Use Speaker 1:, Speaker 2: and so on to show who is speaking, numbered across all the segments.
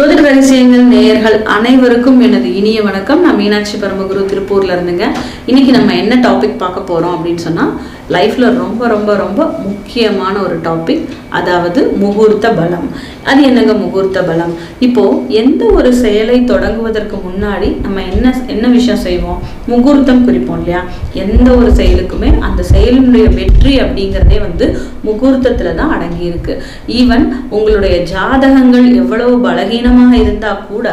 Speaker 1: நேயர்கள் அனைவருக்கும் எனது இனிய வணக்கம். நான் மீனாட்சி பரமகுரு திருப்பூர்ல இருந்துங்க. இன்னைக்கு நம்ம என்ன டாபிக் பார்க்க போறோம் அப்படின்னு சொன்னா லைஃப்ல ரொம்ப ரொம்ப ரொம்ப முக்கியமான ஒரு டாபிக் அதாவது முகூர்த்த பலம். அது என்னங்க முகூர்த்த பலம்? இப்போ எந்த ஒரு செயலை தொடங்குவதற்கு முன்னாடி நம்ம என்ன என்ன விஷயம் செய்வோம்? முகூர்த்தம் குறிப்போம் இல்லையா? எந்த ஒரு செயலுக்குமே அந்த செயலினுடைய வெற்றி அப்படிங்கிறதே வந்து முகூர்த்தத்துல தான் அடங்கி இருக்கு. ஈவன் உங்களுடைய ஜாதகங்கள் எவ்வளவு பலகீனமாக இருந்தா கூட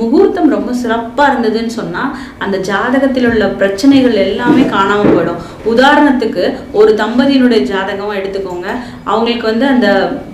Speaker 1: முகூர்த்தம் ரொம்ப சிறப்பா இருந்ததுன்னு சொன்னா அந்த ஜாதகத்தில் உள்ள பிரச்சனைகள் எல்லாமே காணாம போயிடும். உதாரணத்துக்கு ஒரு தம்பதியினுடைய ஜாதகம் எடுத்துக்கோங்க. அவங்களுக்கு வந்து அந்த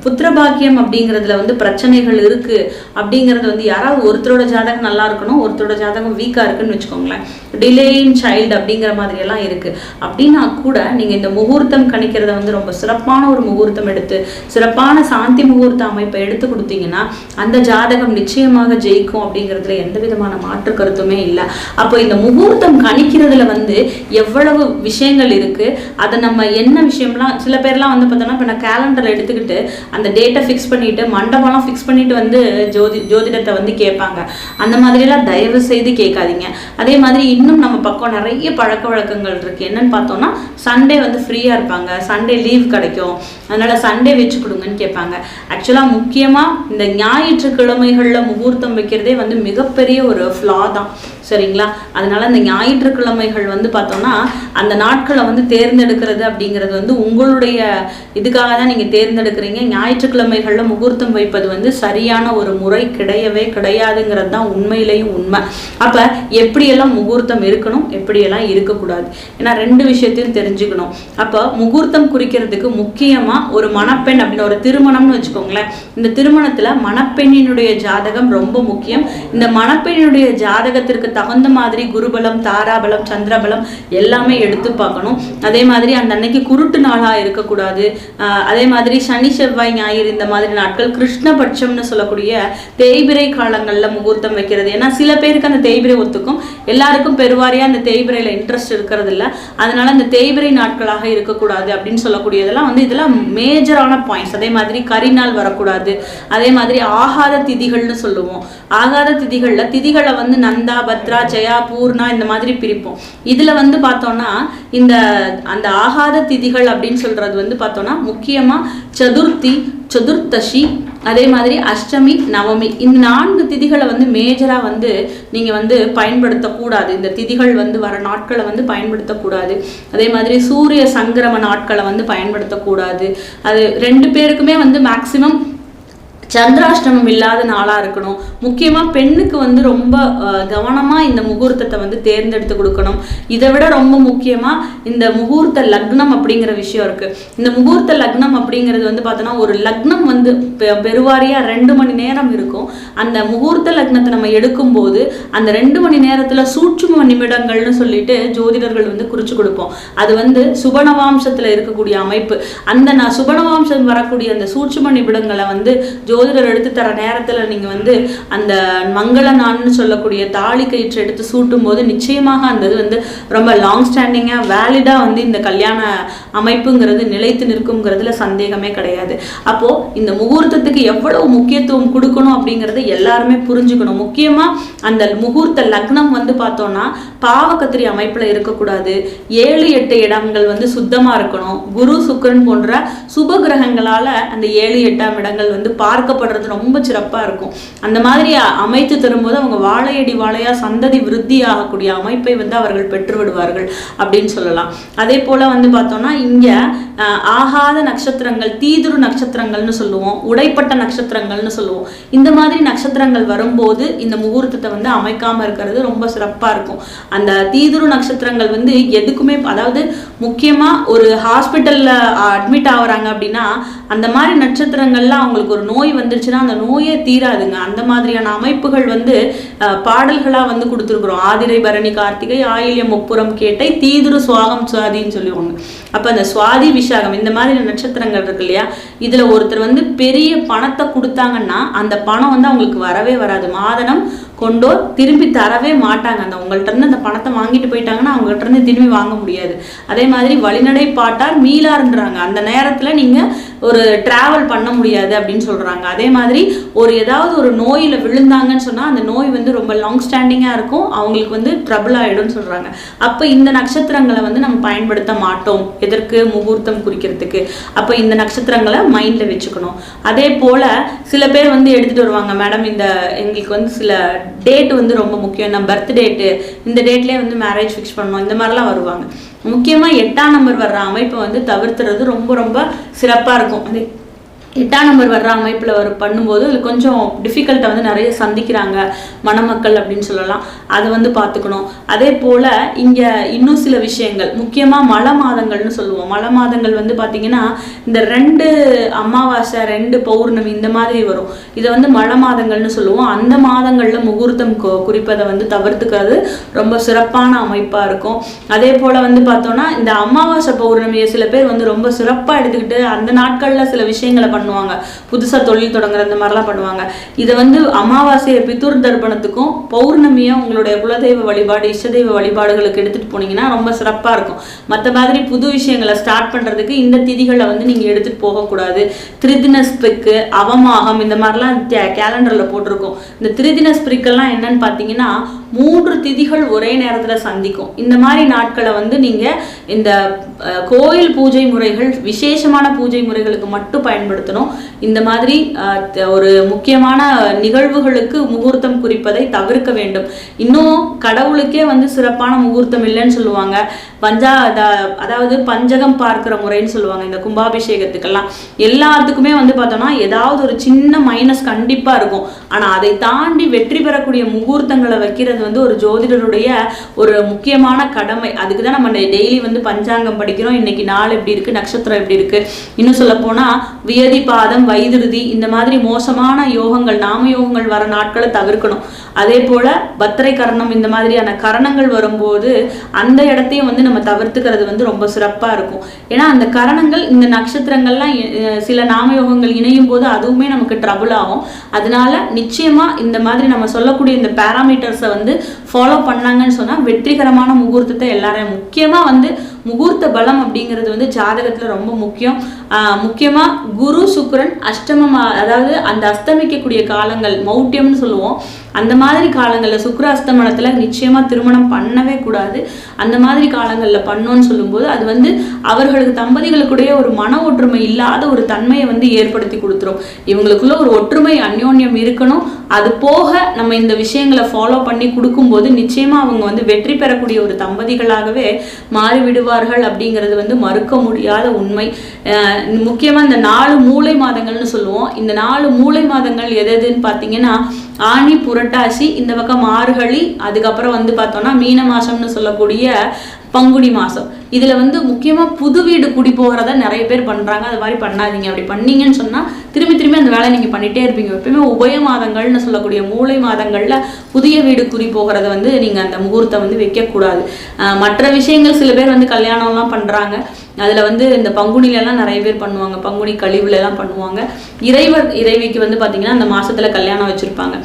Speaker 1: புத்திரபாக்கியம் அப்படிங்கிறதுல வந்து பிரச்சனைகள் இருக்குது அப்படிங்கிறது வந்து யாராவது ஒருத்தரோட ஜாதகம் நல்லா இருக்கணும் ஒருத்தரோட ஜாதகம் வீக்காக இருக்குன்னு வச்சுக்கோங்களேன். டிலே இன் சைல்டு அப்படிங்கிற மாதிரியெல்லாம் இருக்குது அப்படின்னா கூட நீங்கள் இந்த முகூர்த்தம் கணிக்கிறத வந்து ரொம்ப சிறப்பான ஒரு முகூர்த்தம் எடுத்து சிறப்பான சாந்தி முகூர்த்த அமைப்பை எடுத்து கொடுத்தீங்கன்னா அந்த ஜாதகம் நிச்சயமாக ஜெயிக்கும் அப்படிங்கிறதுல எந்த விதமான மாற்று கருத்துமே இல்லை. அப்போ இந்த முகூர்த்தம் கணிக்கிறதுல வந்து எவ்வளவு விஷயங்கள் இருக்குது அதை நம்ம என்ன விஷயம்லாம் சில பேர்லாம் வந்து பார்த்தோம்னா இப்போ நான் கேலண்டர் எடுத்துக்கிட்டு அந்த டேட்டை ஃபிக்ஸ் பண்ணிட்டு மண்டபம்லாம் ஃபிக்ஸ் பண்ணிட்டு வந்து ஜோதி ஜோதிடத்தை வந்து கேட்பாங்க. அந்த மாதிரிலாம் தயவு செய்து கேட்காதீங்க. அதே மாதிரி இன்னும் நம்ம பக்கம் நிறைய பழக்க வழக்கங்கள் இருக்குது என்னன்னு பார்த்தோம்னா சண்டே வந்து ஃப்ரீயாக இருப்பாங்க. சண்டே லீவ் கிடைக்கும். அதனால் சண்டே வச்சு கொடுங்கன்னு கேட்பாங்க. ஆக்சுவலாக முக்கியமாக இந்த ஞாயிற்றுக்கிழமைகளில் முகூர்த்தம் வைக்கிறதே வந்து மிகப்பெரிய ஒரு ஃப்ளா தான். சரிங்களா? அதனால் அந்த ஞாயிற்றுக்கிழமைகள் வந்து பார்த்தோம்னா அந்த நாட்களை வந்து தேர்ந்தெடுக்கிறது அப்படிங்கிறது வந்து உங்களுடைய இதுக்காக தான் நீங்கள் தேர்ந்தெடுக்கிறீங்க. ஞாயிற்றுக்கிழமைகளில் முகூர்த்தம் வைப்பது வந்து சரியான ஒரு முறை கிடையவே கிடையாதுங்கிறது தான் உண்மையிலேயும் உண்மை. அப்போ எப்படியெல்லாம் முகூர்த்தம் இருக்கணும் எப்படியெல்லாம் இருக்கக்கூடாது? ஏன்னா ரெண்டு விஷயத்தையும் தெரிஞ்சுக்கணும். அப்போ முகூர்த்தம் குறிக்கிறதுக்கு முக்கியமாக ஒரு மணப்பெண் அப்படின்னு ஒரு திருமணம்னு வச்சுக்கோங்களேன். இந்த திருமணத்தில் மணப்பெண்ணினுடைய ஜாதகம் ரொம்ப முக்கியம். இந்த மணப்பெண்ணினுடைய ஜாதகத்திற்கு தகுந்த மாதிரி குருபலம் தாராபலம் சந்திரபலம் எல்லாமே எடுத்து பார்க்கணும். அதே மாதிரி அந்த அன்னைக்கு குருட்டு நாளாக இருக்கக்கூடாது. அதே மாதிரி சனி செவ்வாய் ஞாயிறு இந்த மாதிரி நாட்கள் கிருஷ்ணபட்சம்னு சொல்லக்கூடிய தேய்பிரை காலங்களில் முகூர்த்தம் வைக்கிறது. ஏன்னா சில பேருக்கு அந்த தேய்பிரை ஒத்துக்கும். எல்லாருக்கும் பெருவாரியாக அந்த தேய்பிரையில் இன்ட்ரெஸ்ட் இருக்கிறது இல்லை அதனால அந்த தேய்பிரை நாட்களாக இருக்கக்கூடாது அப்படின்னு சொல்லக்கூடியதெல்லாம் வந்து இதெல்லாம் மேஜரான பாயிண்ட்ஸ் அதே மாதிரி கரிநாள் வரக்கூடாது. அதே மாதிரி ஆகாத திதிகள்னு சொல்லுவோம். ஆகாத திதிகளில் திதிகளை வந்து நந்தா பத்ரா ஜெயா பூர்ணா இந்த மாதிரி பிரிப்போம். இதில் வந்து பார்த்தோம்னா இந்த அந்த ஆகாத திதிகள் அப்படின்னு சொல்கிறது வந்து பார்த்தோம்னா முக்கியமாக சதுர்த்தி சதுர்த்தசி அதே மாதிரி அஷ்டமி நவமி. இந்த நான்கு திதிகளை வந்து மேஜராக வந்து நீங்கள் வந்து பயன்படுத்தக்கூடாது. இந்த திதிகள் வந்து வர நாட்களை வந்து பயன்படுத்தக்கூடாது. அதே மாதிரி சூரிய சங்கிரம நாட்களை வந்து பயன்படுத்தக்கூடாது. அது ரெண்டு பேருக்குமே வந்து மேக்சிமம் சந்திராஷ்டமம் இல்லாத நாளாக இருக்கணும். முக்கியமாக பெண்ணுக்கு வந்து ரொம்ப கவனமாக இந்த முகூர்த்தத்தை வந்து தேர்ந்தெடுத்து கொடுக்கணும். இதை விட ரொம்ப முக்கியமாக இந்த முகூர்த்த லக்னம் அப்படிங்கிற விஷயம் இருக்குது இந்த முகூர்த்த லக்னம் அப்படிங்கிறது வந்து பார்த்தோன்னா ஒரு லக்னம் வந்து பெ- ரெண்டு மணி நேரம் இருக்கும். அந்த முகூர்த்த லக்னத்தை நம்ம எடுக்கும்போது அந்த ரெண்டு மணி நேரத்தில் சூட்சும நிமிடங்கள்னு சொல்லிட்டு ஜோதிடர்கள் வந்து குறிச்சு கொடுப்போம். அது வந்து சுபனவாம்சத்தில் இருக்கக்கூடிய அமைப்பு. அந்த நான் சுபனவாம்சம் வரக்கூடிய அந்த சூட்சும நிமிடங்களை வந்து ஜோதிடர் எடுத்து தர நேரத்தில் நீங்கள் வந்து அந்த மங்கள நான்னு சொல்லக்கூடிய தாலி கயிற்று எடுத்து சூட்டும் போது நிச்சயமாக அந்த இது வந்து ரொம்ப லாங் ஸ்டாண்டிங்காக வேலிடாக வந்து இந்த கல்யாண அமைப்புங்கிறது நிலைத்து நிற்குங்கிறதுல சந்தேகமே கிடையாது. அப்போது இந்த முகூர்த்தத்துக்கு எவ்வளவு முக்கியத்துவம் கொடுக்கணும் அப்படிங்கிறத எல்லாருமே புரிஞ்சுக்கணும். முக்கியமாக அந்த முகூர்த்த லக்னம் வந்து பார்த்தோன்னா பாவக்கத்திரி அமைப்புல இருக்கக்கூடாது. ஏழு எட்டு இடங்கள் வந்து சுத்தமா இருக்கணும். குரு சுக்கரன் போன்ற சுப கிரகங்களால அந்த ஏழு எட்டாம் இடங்கள் வந்து பார்க்கப்படுறது ரொம்ப சிறப்பா இருக்கும். அந்த மாதிரி அமைத்து தரும்போது அவங்க வாழையடி வாழையா சந்ததி விருத்தி ஆகக்கூடிய அமைப்பை வந்து அவர்கள் பெற்று விடுவார்கள் அப்படின்னு சொல்லலாம். அதே போல வந்து பார்த்தோம்னா இங்க ஆகாத நட்சத்திரங்கள் தீதுரு நட்சத்திரங்கள்னு சொல்லுவோம். உடைப்பட்ட நட்சத்திரங்கள்னு சொல்லுவோம். இந்த மாதிரி நட்சத்திரங்கள் வரும்போது இந்த முகூர்த்தத்தை வந்து அமைக்காம இருக்கிறது ரொம்ப சிறப்பா இருக்கும். அந்த தீதுரு நட்சத்திரங்கள் வந்து எதுக்குமே அதாவது முக்கியமாக ஒரு ஹாஸ்பிட்டலில் அட்மிட் ஆகுறாங்க அப்படின்னா அந்த மாதிரி நட்சத்திரங்கள்லாம் அவங்களுக்கு ஒரு நோய் வந்துருச்சுன்னா அந்த நோயே தீராதுங்க. அந்த மாதிரியான அமைப்புகள் வந்து பாடல்களாக வந்து கொடுத்துருக்குறோம். ஆதிரை பரணி கார்த்திகை ஆயில்யம் முப்புறம் கேட்டை தீதுரு சுவாகம் சுவாதின்னு சொல்லுவாங்க. அப்போ அந்த சுவாதி விஷாகம் இந்த மாதிரி நட்சத்திரங்கள் இருக்கு இல்லையா? இதில் ஒருத்தர் வந்து பெரிய பணத்தை கொடுத்தாங்கன்னா அந்த பணம் வந்து அவங்களுக்கு வரவே வராது. மாதனம் கொண்டோ திரும்பி தரவே மாட்டாங்க. அந்த உங்கள்கிட்ட இருந்து அந்த பணத்தை வாங்கிட்டு போயிட்டாங்கன்னா அவங்கள்ட்ட இருந்து திரும்பி வாங்க முடியாது. அதே மாதிரி வழிநடை பாட்டார் மீளார்ன்றாங்க. அந்த நேரத்தில் நீங்கள் ஒரு டிராவல் பண்ண முடியாது அப்படின்னு சொல்கிறாங்க அதே மாதிரி ஒரு ஏதாவது ஒரு நோயில் விழுந்தாங்கன்னு சொன்னால் அந்த நோய் வந்து ரொம்ப லாங் ஸ்டாண்டிங்காக இருக்கும். அவங்களுக்கு வந்து ட்ரபிள் ஆகிடும்னு சொல்கிறாங்க அப்போ இந்த நட்சத்திரங்களை வந்து நம்ம பயன்படுத்த மாட்டோம். எதற்கு? முகூர்த்தம் குறிக்கிறதுக்கு. அப்போ இந்த நட்சத்திரங்களை மைண்டில் வச்சுக்கணும். அதே போல் சில பேர் வந்து எடுத்துகிட்டு வருவாங்க மேடம் இந்த எங்களுக்கு வந்து சில டேட் வந்து ரொம்ப முக்கியம். நம்ம பர்த் டேட்டு இந்த டேட்லேயே வந்து மேரேஜ் ஃபிக்ஸ் பண்ணணும். இந்த மாதிரிலாம் வருவாங்க. முக்கியமாக எட்டாம் நம்பர் வர்ற அமைப்பை வந்து தவிர்த்துறது ரொம்ப ரொம்ப சிறப்பாக இருக்கும். அது எட்டாம் நம்பர் வர்ற அமைப்பில் வர பண்ணும்போது அது கொஞ்சம் டிஃபிகல்ட்டை வந்து நிறைய சந்திக்கிறாங்க மணமக்கள் அப்படின்னு சொல்லலாம். அதை வந்து பார்த்துக்கணும். அதே போல் இங்கே இன்னும் சில விஷயங்கள். முக்கியமாக மழை மாதங்கள்னு சொல்லுவோம். மழை மாதங்கள் வந்து பார்த்திங்கன்னா இந்த ரெண்டு அமாவாசை ரெண்டு பௌர்ணமி இந்த மாதிரி வரும். இதை வந்து மழை மாதங்கள்னு சொல்லுவோம். அந்த மாதங்களில் முகூர்த்தம் கு- குறிப்பதை வந்து தவிர்த்துக்கிறது ரொம்ப சிறப்பான அமைப்பாக இருக்கும். அதே போல் வந்து பார்த்தோன்னா இந்த அமாவாசை பௌர்ணமியை சில பேர் வந்து ரொம்ப சிறப்பாக எடுத்துக்கிட்டு அந்த நாட்களில் சில விஷயங்களை பண்ணுவாங்க. புதுசாக தொழில் தொடங்குற இந்த மாதிரிலாம் பண்ணுவாங்க. இதை வந்து அமாவாசையை பித்தூர் தர்ப்பணத்துக்கும் பௌர்ணமியை உங்களுடைய குலதெய்வ வழிபாடு இஷ்டதெய்வ வழிபாடுகளுக்கு எடுத்துகிட்டு போனீங்கன்னா ரொம்ப சிறப்பாக இருக்கும். மற்ற மாதிரி புது விஷயங்களை ஸ்டார்ட் பண்ணுறதுக்கு இந்த திதிகளை வந்து நீங்கள் எடுத்துகிட்டு போகக்கூடாது. திருதின ஸ்பிரிக்கு அவமாகம் இந்த மாதிரிலாம் கேலண்டரில் போட்டிருக்கோம். இந்த திருதின ஸ்பிரிக்கெல்லாம் என்னன்னு பார்த்தீங்கன்னா மூன்று திதிகள் ஒரே நேரத்தில் சந்திக்கும். இந்த மாதிரி நாட்களை வந்து நீங்கள் இந்த கோயில் பூஜை முறைகள் விசேஷமான பூஜை முறைகளுக்கு மட்டும் பயன்படுத்தணும் இந்த மாதிரி ஒரு முக்கியமான நிகழ்வுகளுக்கு முகூர்த்தம் குறிப்பதை தவிர்க்க வேண்டும். இன்னும் கடவுளுக்கே வந்து சிறப்பான முகூர்த்தம் இல்லைன்னு சொல்லுவாங்க. பஞ்சா அத- அதாவது பஞ்சகம் பார்க்கிற முறைன்னு சொல்லுவாங்க இந்த கும்பாபிஷேகத்துக்கெல்லாம். எல்லாத்துக்குமே வந்து பார்த்தோம்னா ஏதாவது ஒரு சின்ன மைனஸ் கண்டிப்பாக இருக்கும். ஆனால் அதை தாண்டி வெற்றி பெறக்கூடிய முகூர்த்தங்களை வைக்கிறது வந்து ஒரு ஜோதிடருடைய ஒரு முக்கியமான கடமை. அதுக்கு தான் நம்ம டெய்லி வந்து பஞ்சாங்கம் படிக்கிறோம். இன்னைக்கு நாள் எப்படி இருக்கு? நட்சத்திரம் எப்படி இருக்கு? இன்னும் சொல்ல போனால் வியதி பாதம் வைதிருதி இந்த மாதிரி மோசமான யோகங்கள் நாம யோகங்கள் வர நாட்களை தவிர்க்கணும். அதே போல பத்திரை கரணம் இந்த மாதிரியான கரணங்கள் வரும்போது அந்த இடத்தையும் வந்து நம்ம தவிர்த்துக்கிறது வந்து ரொம்ப சிறப்பாக இருக்கும். ஏன்னா அந்த கரணங்கள் இந்த நட்சத்திரங்கள்லாம் சில நாம யோகங்கள் இணையும் போது அதுவுமே நமக்கு ட்ரபுள் ஆகும். அதனால நிச்சயமா இந்த மாதிரி நம்ம சொல்லக்கூடிய இந்த பேராமீட்டர்ஸை வந்து ஃபாலோ பண்ணாங்கன்னு சொன்னால் வெற்றிகரமான முகூர்த்தத்தை எல்லாரையும் முக்கியமாக வந்து முகூர்த்த பலம் அப்படிங்கிறது வந்து ஜாதகத்துல ரொம்ப முக்கியம். முக்கியமாக முக்கியமா குரு சுக்கரன் அஷ்டமமா அதாவது அந்த அஸ்தமிக்கக்கூடிய காலங்கள் மௌட்டியம்னு சொல்லுவோம். அந்த மாதிரி காலங்களில் சுக்கர அஸ்தமனத்தில் நிச்சயமாக திருமணம் பண்ணவே கூடாது. அந்த மாதிரி காலங்களில் பண்ணோன்னு சொல்லும்போது அது வந்து அவர்களுக்கு தம்பதிகளுக்குடைய ஒரு மன ஒற்றுமை இல்லாத ஒரு தன்மையை வந்து ஏற்படுத்தி கொடுத்துரும். இவங்களுக்குள்ள ஒரு ஒற்றுமை அந்யோன்யம் இருக்கணும். அது போக நம்ம இந்த விஷயங்களை ஃபாலோ பண்ணி கொடுக்கும்போது நிச்சயமாக அவங்க வந்து வெற்றி பெறக்கூடிய ஒரு தம்பதிகளாகவே மாறிவிடுவார்கள் அப்படிங்கிறது வந்து மறுக்க முடியாத உண்மை. முக்கியமாக இந்த நாலு மூலை மாதங்கள்னு சொல்லுவோம். இந்த நாலு மூலை மாதங்கள் எது எதுன்னு பார்த்தீங்கன்னா ஆனி புரட்டாசி இந்த பக்கம் மார்கழி அதுக்கப்புறம் வந்து பார்த்தோம்னா மீன மாசம்னு சொல்லக்கூடிய பங்குனி மாதம் இதில் வந்து முக்கியமாக புது வீடு குடி போகிறத நிறைய பேர் பண்ணுறாங்க அது மாதிரி பண்ணாதீங்க. அப்படி பண்ணீங்கன்னு சொன்னால் திரும்பி திரும்பி அந்த வேலை நீங்கள் பண்ணிகிட்டே இருப்பீங்க. எப்பயுமே உபய மாதங்கள்னு சொல்லக்கூடிய மூலை மாதங்களில் புதிய வீடு குடி போகிறத வந்து நீங்கள் அந்த முகூர்த்தம் வந்து வைக்கக்கூடாது. மற்ற விஷயங்கள் சில பேர் வந்து கல்யாணம்லாம் பண்ணுறாங்க அதில் வந்து இந்த பங்குனிலலாம் நிறைய பேர் பண்ணுவாங்க. பங்குனி கழிவுலலாம் பண்ணுவாங்க. இறைவர் இறைவிக்கு வந்து பார்த்திங்கன்னா அந்த மாதத்தில் கல்யாணம் வச்சுருப்பாங்க.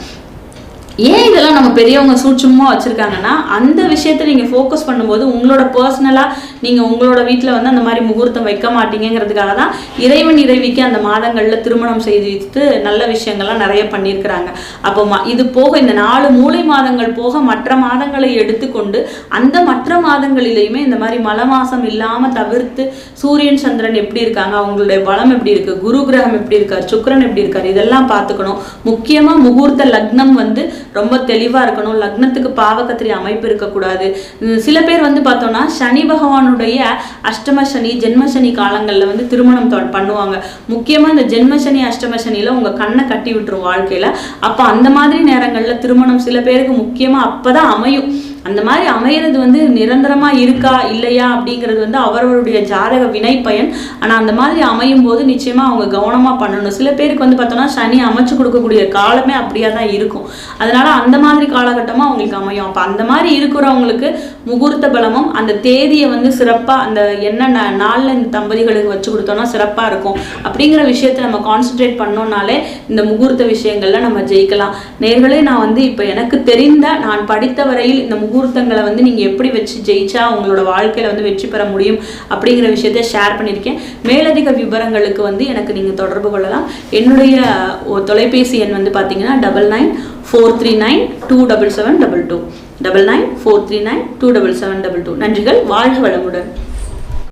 Speaker 1: ஏன் இதெல்லாம் நம்ம பெரியவங்க சூட்சமாக வச்சுருக்காங்கன்னா அந்த விஷயத்தை நீங்கள் ஃபோக்கஸ் பண்ணும்போது உங்களோட பர்சனலாக நீங்கள் உங்களோட வீட்டில் வந்து அந்த மாதிரி முகூர்த்தம் வைக்க மாட்டீங்கிறதுக்காக தான் இறைவன் இறைவிக்கு அந்த மாதங்களில் திருமணம் செய்து வைத்து நல்ல விஷயங்கள்லாம் நிறைய பண்ணியிருக்கிறாங்க. அப்போ ம இது போக இந்த நாலு மூலை மாதங்கள் போக மற்ற மாதங்களை எடுத்துக்கொண்டு அந்த மற்ற மாதங்களிலையுமே இந்த மாதிரி மலை மாதம் இல்லாமல் தவிர்த்து சூரியன் சந்திரன் எப்படி இருக்காங்க அவங்களுடைய பலம் எப்படி இருக்குது குரு கிரகம் எப்படி இருக்கார் சுக்கிரன் எப்படி இருக்கார் இதெல்லாம் பார்த்துக்கணும். முக்கியமாக முகூர்த்த லக்னம் வந்து ரொம்ப தெளிவாக இருக்கணும். லக்னத்துக்கு பாவகத்திரி அமைப்பு இருக்கக்கூடாது. சில பேர் வந்து பார்த்தோம்னா சனி பகவானுடைய அஷ்டம சனி ஜென்ம சனி காலங்களில் வந்து திருமணம் தொ- பண்ணுவாங்க. முக்கியமாக இந்த ஜென்ம சனி அஷ்டம சனியில் உங்கள் கண்ணை கட்டி விட்டுரும் வாழ்க்கையில். அப்போ அந்த மாதிரி நேரங்களில் திருமணம் சில பேருக்கு முக்கியமாக அப்போ தான் அமையும். அந்த மாதிரி அமையிறது வந்து நிரந்தரமா இருக்கா இல்லையா அப்படிங்கிறது வந்து அவரவருடைய ஜாதக வினை பயன் ஆனா அந்த மாதிரி அமையும் போது நிச்சயமா அவங்க கவனமா பண்ணணும். சில பேருக்கு வந்து பார்த்தோம்னா சனி அமைச்சு கொடுக்கக்கூடிய காலமே அப்படியே தான் இருக்கும். அதனால அந்த மாதிரி காலகட்டமாக அவங்களுக்கு அமையும். அப்ப அந்த மாதிரி இருக்கிறவங்களுக்கு முகூர்த்த பலமும் அந்த தேதியை வந்து சிறப்பா அந்த என்னென்ன நாளில் இந்த தம்பதிகளுக்கு வச்சு கொடுத்தோம்னா சிறப்பா இருக்கும் அப்படிங்கிற விஷயத்தை நம்ம கான்சென்ட்ரேட் பண்ணோம்னாலே இந்த முகூர்த்த விஷயங்கள்ல நம்ம ஜெயிக்கலாம். நேர்களே நான் வந்து இப்போ எனக்கு தெரிந்த நான் படித்த வரையில் இந்த முகூர்த்தங்களை வந்து நீங்கள் எப்படி வச்சு ஜெயிச்சா உங்களோட வாழ்க்கையில் வந்து வெற்றி பெற முடியும் அப்படிங்கிற விஷயத்த ஷேர் பண்ணியிருக்கேன். மேலதிக விவரங்களுக்கு வந்து எனக்கு நீங்கள் தொடர்பு கொள்ளலாம். என்னுடைய தொலைபேசி எண் வந்து பார்த்தீங்கன்னா double nine four three nine two double seven double two double nine four three nine two double seven double two நன்றிகள். வாழ்க வளமுடன்.